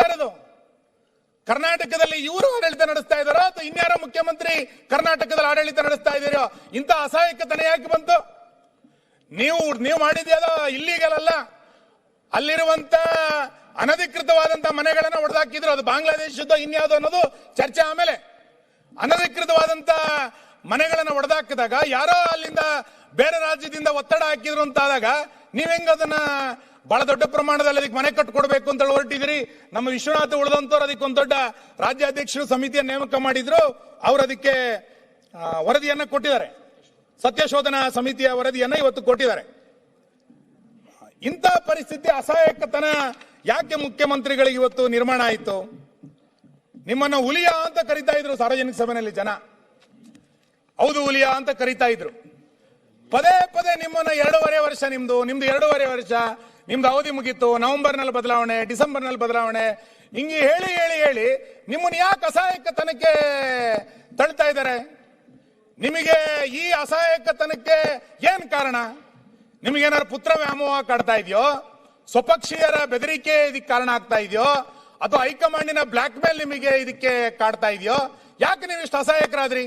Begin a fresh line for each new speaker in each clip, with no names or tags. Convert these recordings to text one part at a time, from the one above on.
ಆಗ್ತಾ ಇರೋದು ಕರ್ನಾಟಕದಲ್ಲಿ ಇವರು ಆಡಳಿತ ನಡೆಸ್ತಾ ಇದಾರೋ ಅಥವಾ ಇನ್ಯಾರ ಮುಖ್ಯಮಂತ್ರಿ ಕರ್ನಾಟಕದಲ್ಲಿ ಆಡಳಿತ ನಡೆಸ್ತಾ ಇದ್ದೀರೋ? ಇಂಥ ಅಸಹಾಯಕತನ ಯಾಕೆ ಬಂತು? ನೀವು ನೀವು ಮಾಡಿದ್ಯಾದ ಇಲ್ಲಿಗಲ್ ಅಲ್ಲ. ಅಲ್ಲಿರುವಂತ ಅನಧಿಕೃತವಾದಂತ ಮನೆಗಳನ್ನ ಹೊಡೆದಾಕಿದ್ರು ಅದು ಬಾಂಗ್ಲಾದೇಶದ ಇನ್ಯಾವುದು ಅನ್ನೋದು ಚರ್ಚೆ ಆಮೇಲೆ. ಅನಧಿಕೃತವಾದಂತ ಮನೆಗಳನ್ನ ಹೊಡೆದಾಕಿದಾಗ ಯಾರೋ ಅಲ್ಲಿಂದ ಬೇರೆ ರಾಜ್ಯದಿಂದ ಒತ್ತಡ ಹಾಕಿದ್ರು ಅಂತ ಆದಾಗ ನೀವ್ ಅದನ್ನ ಬಹಳ ದೊಡ್ಡ ಪ್ರಮಾಣದಲ್ಲಿ ಅದಕ್ಕೆ ಮನೆ ಕಟ್ಕೊಡ್ಬೇಕು ಅಂತ ಹೊರಟಿದ್ರಿ. ನಮ್ಮ ವಿಶ್ವನಾಥ ಉಳಿದಂತವ್ರು ಅದಕ್ಕೆ ಒಂದು ದೊಡ್ಡ ರಾಜ್ಯಾಧ್ಯಕ್ಷರು ಸಮಿತಿಯ ನೇಮಕ ಮಾಡಿದ್ರು. ಅವ್ರ ಅದಕ್ಕೆ ವರದಿಯನ್ನ ಕೊಟ್ಟಿದ್ದಾರೆ. ಸತ್ಯಶೋಧನಾ ಸಮಿತಿಯ ವರದಿಯನ್ನ ಇವತ್ತು ಕೊಟ್ಟಿದ್ದಾರೆ. ಇಂಥ ಪರಿಸ್ಥಿತಿ ಅಸಹಾಯಕತನ ಯಾಕೆ ಮುಖ್ಯಮಂತ್ರಿಗಳಿಗೆ ಇವತ್ತು ನಿರ್ಮಾಣ ಆಯಿತು? ನಿಮ್ಮನ್ನ ಹುಲಿಯ ಅಂತ ಕರಿತಾ ಇದ್ರು ಸಾರ್ವಜನಿಕ ಸಭೆಯಲ್ಲಿ ಜನ. ಹೌದು ಹುಲಿಯ ಅಂತ ಕರಿತಾ ಇದ್ರು. ಪದೇ ಪದೇ ನಿಮ್ಮನ್ನ ಎರಡೂವರೆ ವರ್ಷ ನಿಮ್ದು ನಿಮ್ದು ಎರಡೂವರೆ ವರ್ಷ. ನಿಮ್ದು ಅವಧಿ ಮುಗೀತು, ನವೆಂಬರ್ನಲ್ಲಿ ಬದಲಾವಣೆ, ಡಿಸೆಂಬರ್ನಲ್ಲಿ ಬದಲಾವಣೆ. ಹಿಂಗೆ ಹೇಳಿ ಹೇಳಿ ಹೇಳಿ ನಿಮ್ಮನ್ನು ಯಾಕೆ ಅಸಹಾಯಕತನಕ್ಕೆ ತಳ್ತಾ ಇದ್ದಾರೆ? ನಿಮಗೆ ಈ ಅಸಹಾಯಕತನಕ್ಕೆ ಏನ್ ಕಾರಣ? ನಿಮಗೇನಾದ್ರು ಪುತ್ರ ವ್ಯಾಮೋಹ ಕಾಡ್ತಾ ಇದೆಯೋ? ಸ್ವಪಕ್ಷೀಯರ ಬೆದರಿಕೆ ಇದಕ್ಕೆ ಕಾರಣ ಆಗ್ತಾ ಇದೆಯೋ? ಅಥವಾ ಹೈಕಮಾಂಡಿನ ಬ್ಲಾಕ್ ಮೇಲ್ ನಿಮಗೆ ಇದಕ್ಕೆ ಕಾಡ್ತಾ ಇದೆಯೋ? ಯಾಕೆ ನೀವು ಇಷ್ಟು ಅಸಹಾಯಕರಾದ್ರಿ?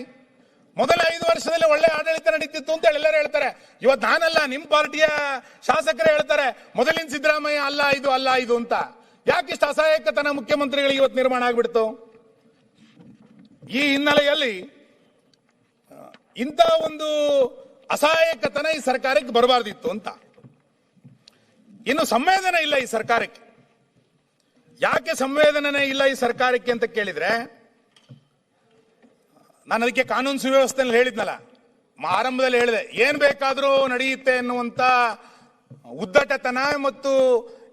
ಮೊದಲ ಐದು ವರ್ಷದಲ್ಲಿ ಒಳ್ಳೆ ಆಡಳಿತ ನಡೀತಿತ್ತು ಅಂತ ಎಲ್ಲರೂ ಹೇಳ್ತಾರೆ. ಇವತ್ತು ನಾನಲ್ಲ ನಿಮ್ಮ ಪಾರ್ಟಿಯ ಶಾಸಕರೇ ಹೇಳ್ತಾರೆ, ಮೊದಲಿನ ಸಿದ್ದರಾಮಯ್ಯ ಅಲ್ಲ ಇದು ಅಲ್ಲ ಇದು ಅಂತ. ಯಾಕೆ ಇಷ್ಟು ಅಸಹಾಯಕತನ ಮುಖ್ಯಮಂತ್ರಿಗಳಿಗೆ ಇವತ್ತು ನಿರ್ಮಾಣ ಆಗ್ಬಿಡ್ತು? ಈ ಹಿನ್ನೆಲೆಯಲ್ಲಿ ಇಂಥ ಒಂದು ಅಸಹಾಯಕತನ ಈ ಸರ್ಕಾರಕ್ಕೆ ಬರಬಾರ್ದಿತ್ತು ಅಂತ. ಇನ್ನು ಸಂವೇದನೆ ಇಲ್ಲ ಈ ಸರ್ಕಾರಕ್ಕೆ. ಯಾಕೆ ಸಂವೇದನೆ ಇಲ್ಲ ಈ ಸರ್ಕಾರಕ್ಕೆ ಅಂತ ಕೇಳಿದ್ರೆ, ನಾನು ಅದಕ್ಕೆ ಕಾನೂನು ಸುವ್ಯವಸ್ಥೆಯಲ್ಲಿ ಹೇಳಿದ್ನಲ್ಲ ಆರಂಭದಲ್ಲಿ ಹೇಳಿದೆ, ಏನ್ ಬೇಕಾದ್ರೂ ನಡೆಯುತ್ತೆ ಎನ್ನುವಂತ ಉದ್ದಟತನ ಮತ್ತು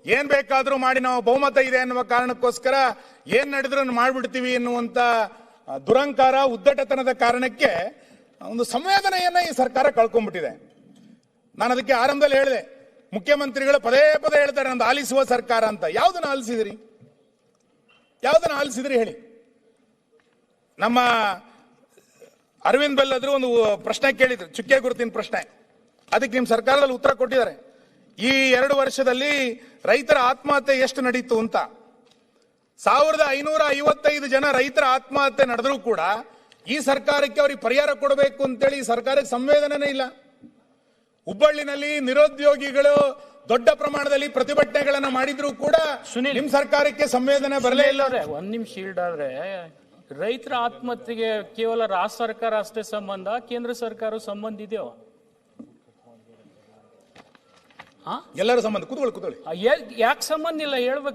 ಏನ್ ಬೇಕಾದ್ರೂ ಮಾಡಿ ನಾವು ಬಹುಮತ ಇದೆ ಅನ್ನುವ ಕಾರಣಕ್ಕೋಸ್ಕರ ಏನ್ ನಡೆದ್ರು ಮಾಡ್ಬಿಡ್ತೀವಿ ಎನ್ನುವಂತ ದುರಂಕಾರ, ಉದ್ದಟತನದ ಕಾರಣಕ್ಕೆ ಒಂದು ಸಂವೇದನೆಯನ್ನ ಈ ಸರ್ಕಾರ ಕಳ್ಕೊಂಡ್ಬಿಟ್ಟಿದೆ. ನಾನು ಅದಕ್ಕೆ ಆರಂಭದಲ್ಲಿ ಹೇಳಿದೆ, ಮುಖ್ಯಮಂತ್ರಿಗಳು ಪದೇ ಪದೇ ಹೇಳ್ತಾರೆ ನಮ್ದು ಆಲಿಸುವ ಸರ್ಕಾರ ಅಂತ. ಯಾವ್ದನ್ನ ಆಲಿಸಿದ್ರಿ? ಯಾವ್ದನ್ನ ಆಲಿಸಿದ್ರಿ ಹೇಳಿ? ನಮ್ಮ ಅರವಿಂದ್ ಬೆಲ್ಲದ್ರು ಒಂದು ಪ್ರಶ್ನೆ ಕೇಳಿದ್ರು. ಚುಕ್ಕೆ ಗುರುತಿನ ಪ್ರಶ್ನೆ. ಅದಕ್ಕೆ ನಿಮ್ ಸರ್ಕಾರದಲ್ಲಿ ಉತ್ತರ ಕೊಟ್ಟಿದ್ದಾರೆ. ಈ ಎರಡು ವರ್ಷದಲ್ಲಿ ರೈತರ ಆತ್ಮಹತ್ಯೆ ಎಷ್ಟು ನಡೀತು ಅಂತ. ಸಾವಿರದ ಐನೂರ ಐವತ್ತೈದು ಜನ ರೈತರ ಆತ್ಮಹತ್ಯೆ ನಡೆದರೂ ಕೂಡ ಈ ಸರ್ಕಾರಕ್ಕೆ ಅವ್ರಿಗೆ ಪರಿಹಾರ ಕೊಡಬೇಕು ಅಂತೇಳಿ ಈ ಸರ್ಕಾರಕ್ಕೆ ಸಂವೇದನೆ ಇಲ್ಲ. ಹುಬ್ಬಳ್ಳಿನಲ್ಲಿ ನಿರುದ್ಯೋಗಿಗಳು ದೊಡ್ಡ ಪ್ರಮಾಣದಲ್ಲಿ ಪ್ರತಿಭಟನೆಗಳನ್ನ ಮಾಡಿದ್ರು ಕೂಡ. ನಿಮ್ ಸರ್ಕಾರಕ್ಕೆ ಸಂವೇದನೆ ಬರಲೇ ಇಲ್ಲ.
ಒಂದ್ ನಿಮಿಷ ಶೀಲ್ಡ್ ಆದ್ರೆ ರೈತರ ಆತ್ಮಹತ್ಯೆಗೆ ಕೇವಲ ರಾಜ್ಯ ಸರ್ಕಾರ ಅಷ್ಟೇ ಸಂಬಂಧ ಕೇಂದ್ರ ಸರ್ಕಾರ ಸಂಬಂಧ ಇದೆಯೋ?
ಎಲ್ಲರೂ ಸಂಬಂಧ. ಕೂತ್ಕೊಳ್ಳಿ ಕೂತ್ಕೊಳ್ಳಿ.
ಯಾಕೆ ಸಂಬಂಧ ಇಲ್ಲ? ಹೇಳ್ಬೇಕು.